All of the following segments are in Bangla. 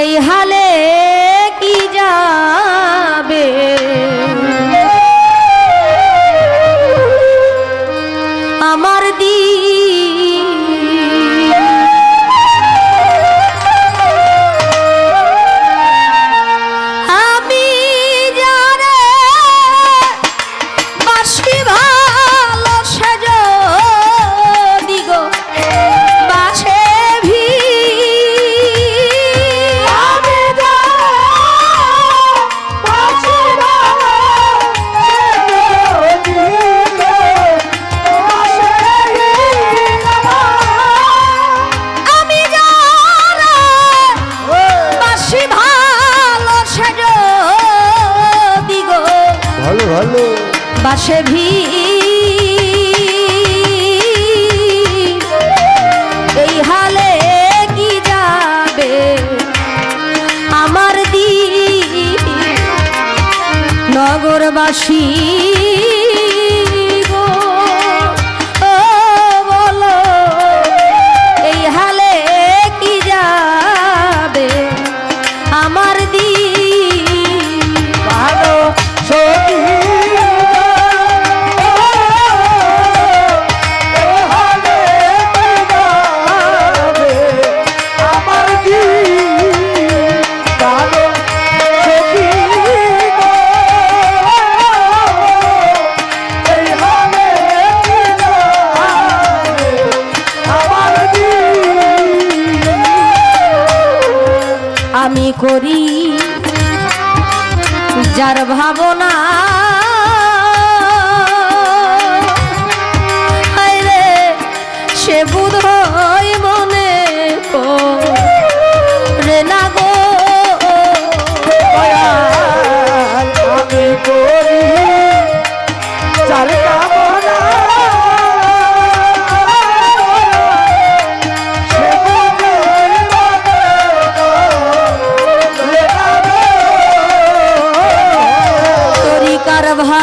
এই হালে আসি করি যার ভাবনা प्रभा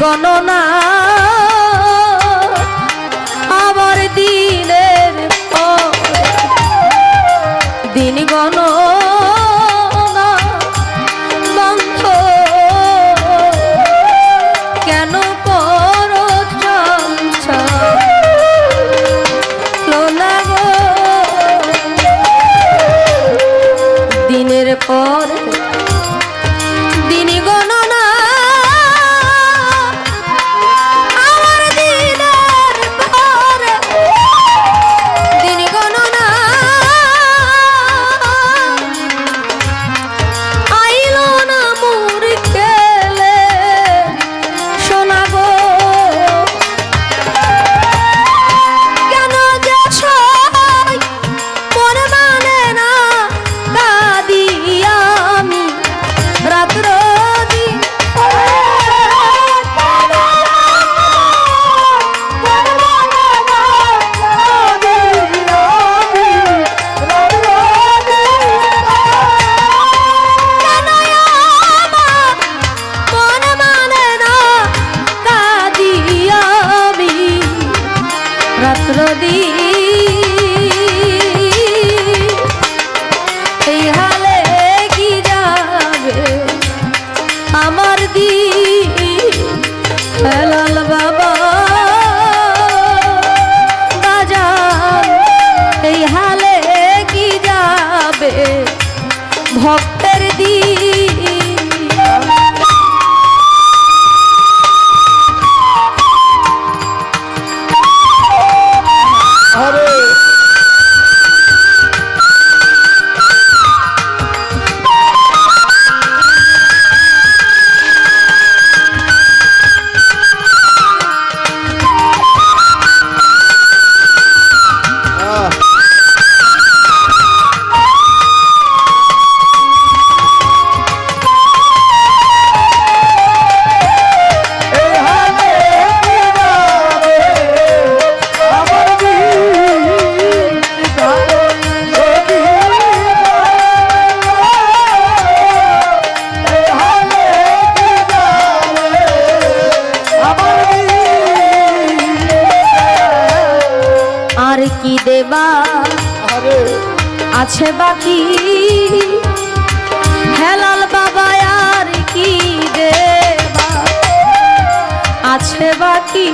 গণনা। আমার দিনের দিন গণনা আর কি দেবা? আছে বাকি? হেলাল বাবা আর কি দেবা? আছে বাকি?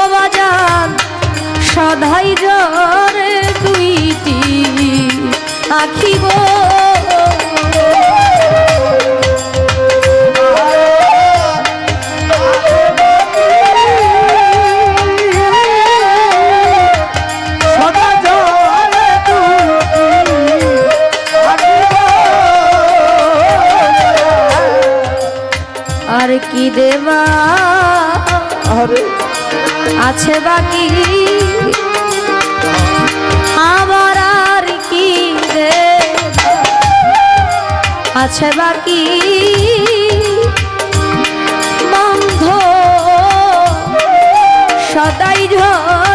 ও বাজার সদাই জরে দুইটি আখি গো। আর কি দেবা? হবে আছে বাকি। আমার আর কি দেবা? আছে বাকি। বন্ধ সদাই ঝরে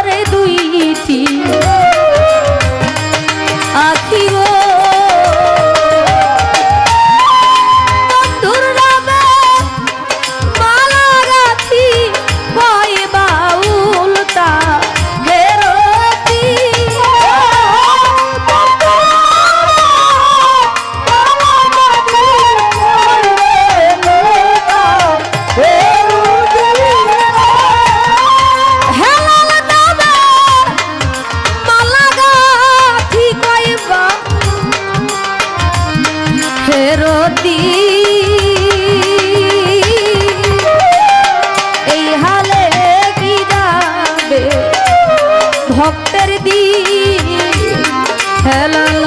ভক্তের দি হেলাল